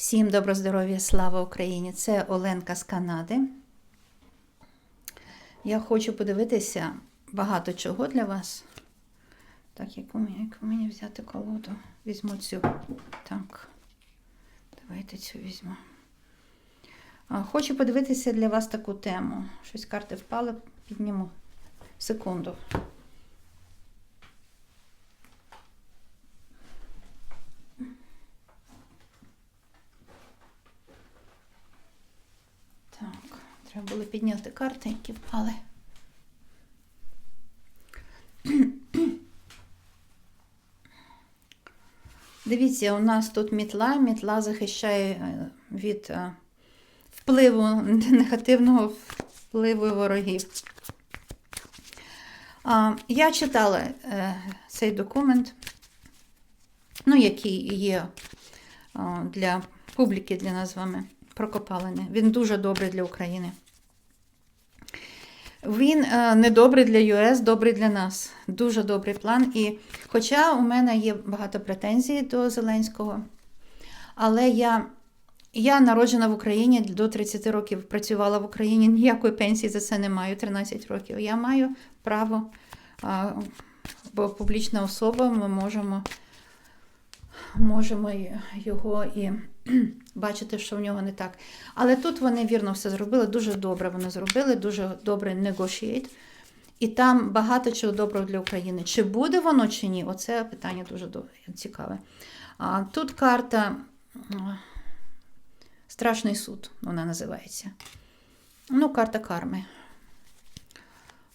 Всім добро здоров'я, слава Україні! Це Оленка з Канади. Я хочу подивитися багато чого для вас. Так, яку мені, взяти колоду? Візьму цю. Так. Давайте цю візьму. Хочу подивитися для вас таку тему. Щось карти впали, підніму. Секунду. Так, треба було підняти карти, впали. Дивіться, у нас тут мітла. Мітла захищає е, від е, впливу негативного впливу ворогів. Я читала е, цей документ, ну, який є для публіки, для нас з вами прокопалини. Він дуже добрий для України. Він е, не добрий для ЮС, добрий для нас. Дуже добрий план. І хоча у мене є багато претензій до Зеленського, але я, я народжена в Україні до 30 років працювала в Україні, ніякої пенсії за це не маю, 13 років. Я маю право, бо публічна особа, ми можемо, можемо його і бачити, що в нього не так. Але тут вони вірно все зробили, дуже добре вони зробили, дуже добре negotiate. І там багато чого доброго для України. Чи буде воно, чи ні? Оце питання дуже цікаве. А, Тут карта Страшний суд, вона називається. Ну, карта карми.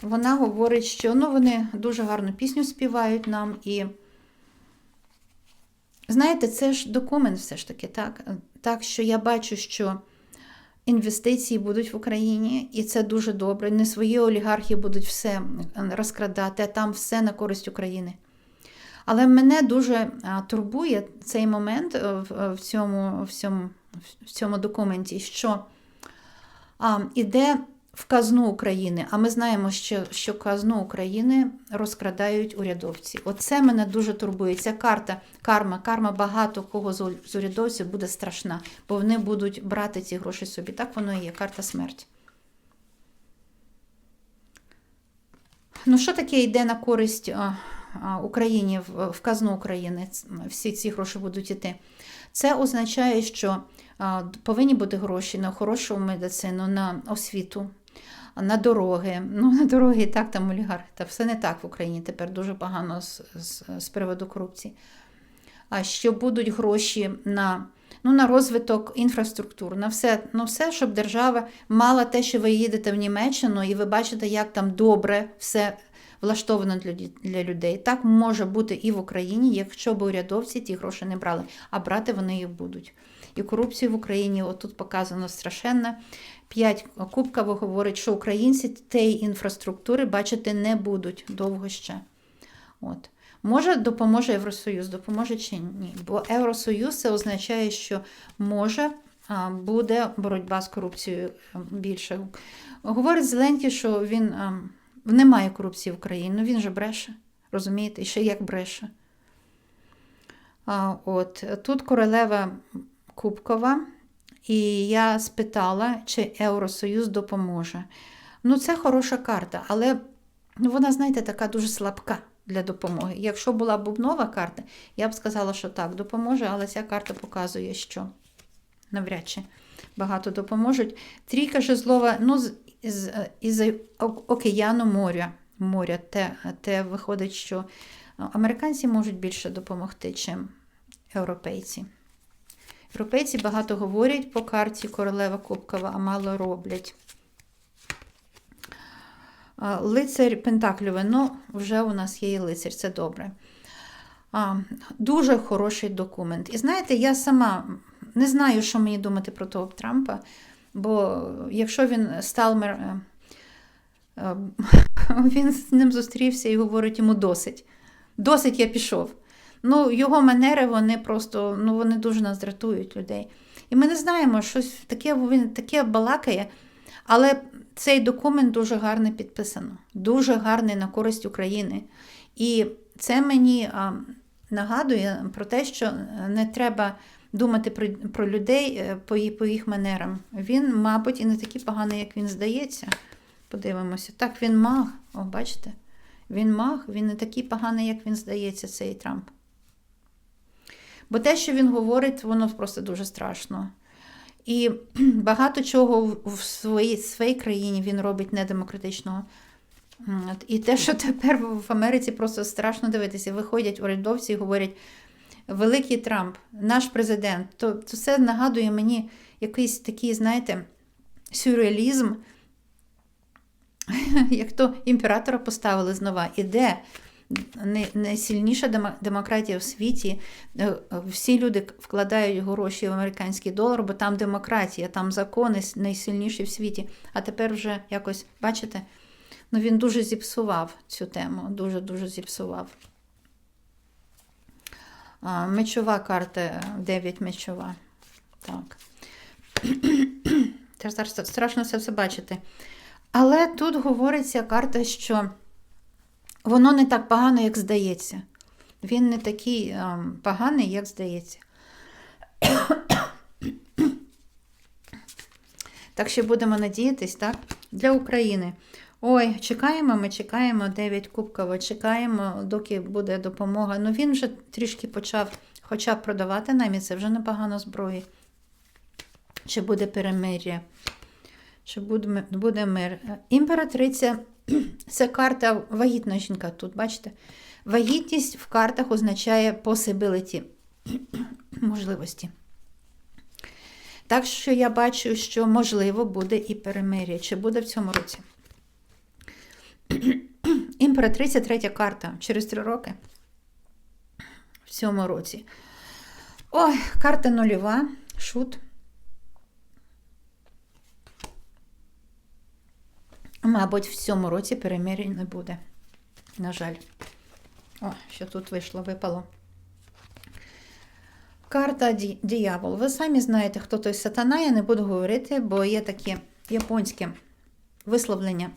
Вона говорить, що ну, вони дуже гарну пісню співають нам і. Знаєте, це ж документ все ж таки, так? Так що я бачу, що інвестиції будуть в Україні, і це дуже добре. Не свої олігархи будуть все розкрадати, а там все на користь України. Але мене дуже турбує цей момент в цьому в цьому, в цьому документі, що а, іде в казну України, а ми знаємо, що що казну України розкрадають урядовці. Оце мене дуже турбує. Ця карта, карма, карма багато кого з урядовців буде страшна, бо вони будуть брати ці гроші собі. Так воно і є, карта смерті. Ну, що таке йде на користь Україні в казну України? Всі ці гроші будуть йти. Це означає, що повинні бути гроші на хорошу медицину, на освіту на дороги. Ну, на дороги і так там олігархи. Та все не так в Україні тепер дуже погано з, з, з приводу корупції. А що будуть гроші на ну, на розвиток інфраструктур, на все, ну, все, щоб держава мала те, що ви їдете в Німеччину, і ви бачите, як там добре все влаштовано для, людей. Так може бути і в Україні, якщо б урядовці ті гроші не брали, а брати вони їх будуть. І корупцію в Україні отут показано страшенно. П'ять кубків говорить, що українці тієї інфраструктури бачити не будуть довго ще. От. Може, допоможе Євросоюз, допоможе чи ні. Бо Євросоюз це означає, що може буде боротьба з корупцією більше. Говорить Зеленський, що він немає корупції в Україні, ну він же бреше. Розумієте, і ще як бреше. От, Тут королева Кубкова. І я спитала, чи Євросоюз допоможе. Ну, це хороша карта, але вона, знаєте, така дуже слабка для допомоги. Якщо була бубнова карта, я б сказала, що так, допоможе, але ця карта показує, що навряд чи багато допоможуть. Трійка жезлова, ну, з, з, із океану моря, моря те, те виходить, що американці можуть більше допомогти, чим європейці. Європейці багато говорять по карті королева Кубкова, а мало роблять. Лицарь Пентакльове, ну, вже у нас є і лицарь, це добре. А, Дуже хороший документ. І знаєте, я сама не знаю, що мені думати про того Трампа, бо якщо він Сталмер, е, е, він з ним зустрівся і говорить йому досить. Досить я пішов. Ну, Його манери вони просто ну, вони дуже нас дратують людей. І ми не знаємо, щось таке він таке балакає, але цей документ дуже гарно підписано, дуже гарний на користь України. І це мені а, нагадує про те, що не треба думати про, про людей е, по, по їх манерам. Він, мабуть, і не такий поганий, як він здається. Подивимося. Так, він маг. О, бачите? Він маг, він не такий поганий, як він здається, цей Трамп. Бо те, що він говорить, воно просто дуже страшно. І багато чого в- своїй, своїй країні він робить недемократичного. І те, що тепер в Америці просто страшно дивитися, виходять урядовці і говорять: Великий Трамп, наш президент, то, то це нагадує мені якийсь такий, знаєте, сюрреалізм, як то імператора поставили знова. І де най- найсильніша демократія в світі, е, всі люди вкладають гроші в американський долар, бо там демократія, там закони найсильніші в світі. А тепер вже якось, бачите, ну він дуже зіпсував цю тему, дуже-дуже зіпсував. Мечова карта, 9 мечова. Так. Це зараз страшно це все бачити. Але тут говориться карта, що воно не так погано, як здається. Він не такий ем, поганий, як здається. Так що будемо надіятись, так? Для України. Ой, чекаємо, ми чекаємо 9 кубково, чекаємо, доки буде допомога. Ну він вже трішки почав хоча б продавати нам, і це вже непогано зброї. Чи буде перемир'я? Чи буде, буде мир? Імператриця це карта вагітна жінка тут, бачите? Вагітність в картах означає possibility, можливості. Так що я бачу, що можливо буде і перемир'я. Чи буде в цьому році? Імператриця третя карта через три роки. В цьому році. Ой, карта нульова, шут. Мабуть, в цьому році перемир'я не буде. На жаль. О, що тут вийшло, випало. Карта ді- диявол. Ви самі знаєте, хто той сатана, я не буду говорити, бо є таке японське висловлення.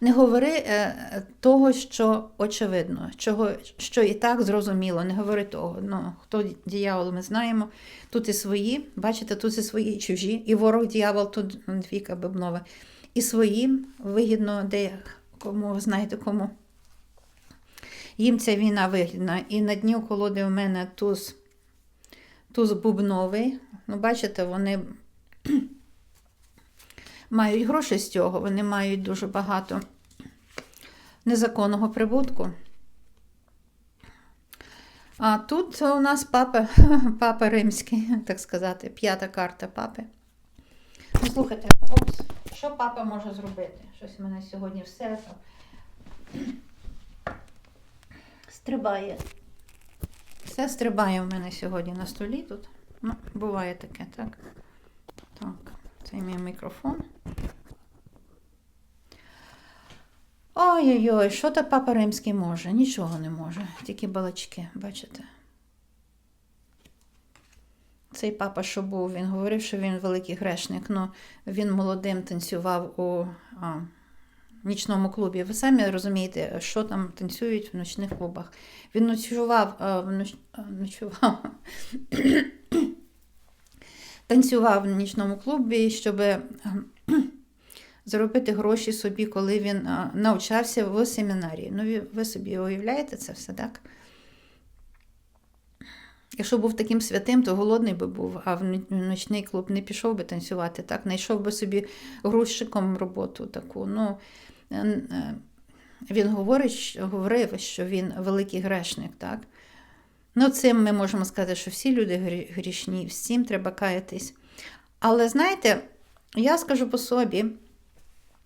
Не говори е, того, що очевидно, чого, що і так зрозуміло. Не говори того. Ну, хто діявол, ми знаємо. Тут і свої, бачите, тут і свої і чужі, і ворог діявол, тут двійка бибнова. І своїм вигідно, де кому, знаєте кому. Їм ця війна вигідна. І на дні колоди у мене туз, туз бубновий. Ну, бачите, вони мають гроші з цього, вони мають дуже багато незаконного прибутку. А тут у нас папа, папа римський, так сказати, п'ята карта папи. Ну, слухайте, опс, що папа може зробити? Щось у мене сьогодні все стрибає. Все стрибає в мене сьогодні на столі тут. Ну, буває таке, так? Так, це мій мікрофон. Ой-ой-ой, що то папа римський може? Нічого не може, тільки балачки, бачите? Цей папа, що був, він говорив, що він великий грешник. Ну, він молодим танцював у а, нічному клубі. Ви самі розумієте, що там танцюють в ночних клубах. Він ночував, а, ноч... ночував. танцював в нічному клубі, щоб заробити гроші собі, коли він навчався в семінарії. Ну, ви собі уявляєте це все, так? Якщо був таким святим, то голодний би був, а в ночний клуб не пішов би танцювати, так? Знайшов би собі грузчиком роботу таку. Ну, е, е, він говорить, говорив, що він великий грешник, так? Ну, цим ми можемо сказати, що всі люди грішні, всім треба каятись. Але знаєте, я скажу по собі,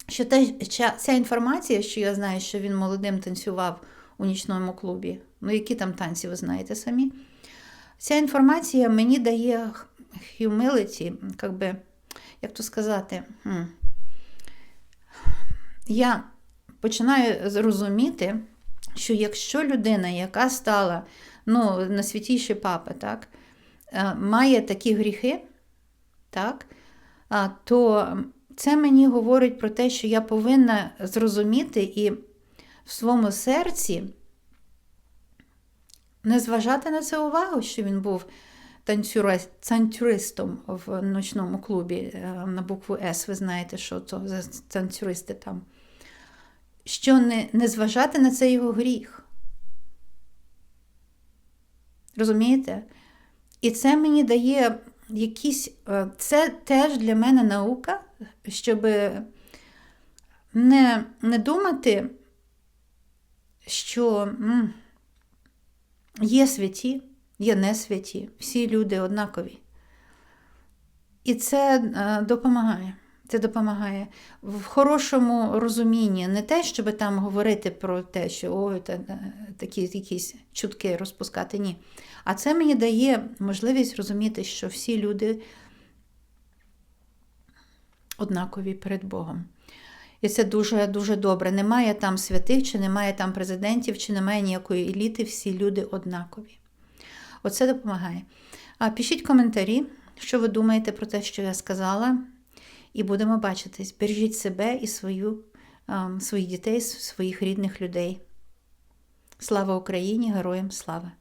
що ця, ця інформація, що я знаю, що він молодим танцював у нічному клубі, ну які там танці, ви знаєте самі. Ця інформація мені дає humility, як би, як то сказати, я починаю зрозуміти, що якщо людина, яка стала ну, на святіші папи, так, е, має такі гріхи, так, то це мені говорить про те, що я повинна зрозуміти і в своєму серці не зважати на це увагу, що він був танцюристом в ночному клубі е, на букву С. Ви знаєте, що то за танцюристи там. Що не, не зважати на це його гріх. Розумієте? І це мені дає якісь. е, Це теж для мене наука, щоб не, не думати, що є святі, є не святі, всі люди однакові. І це е, допомагає. Це допомагає в хорошому розумінні, не те, щоб там говорити про те, що ой, та, е, такі якісь чутки розпускати, ні. А це мені дає можливість розуміти, що всі люди однакові перед Богом. І це дуже дуже добре. Немає там святих, чи немає там президентів, чи немає ніякої еліти, всі люди однакові. Оце допомагає. А пишіть коментарі, що ви думаєте про те, що я сказала, і будемо бачитись. Бережіть себе і свою, своїх дітей, своїх рідних людей. Слава Україні! Героям слава!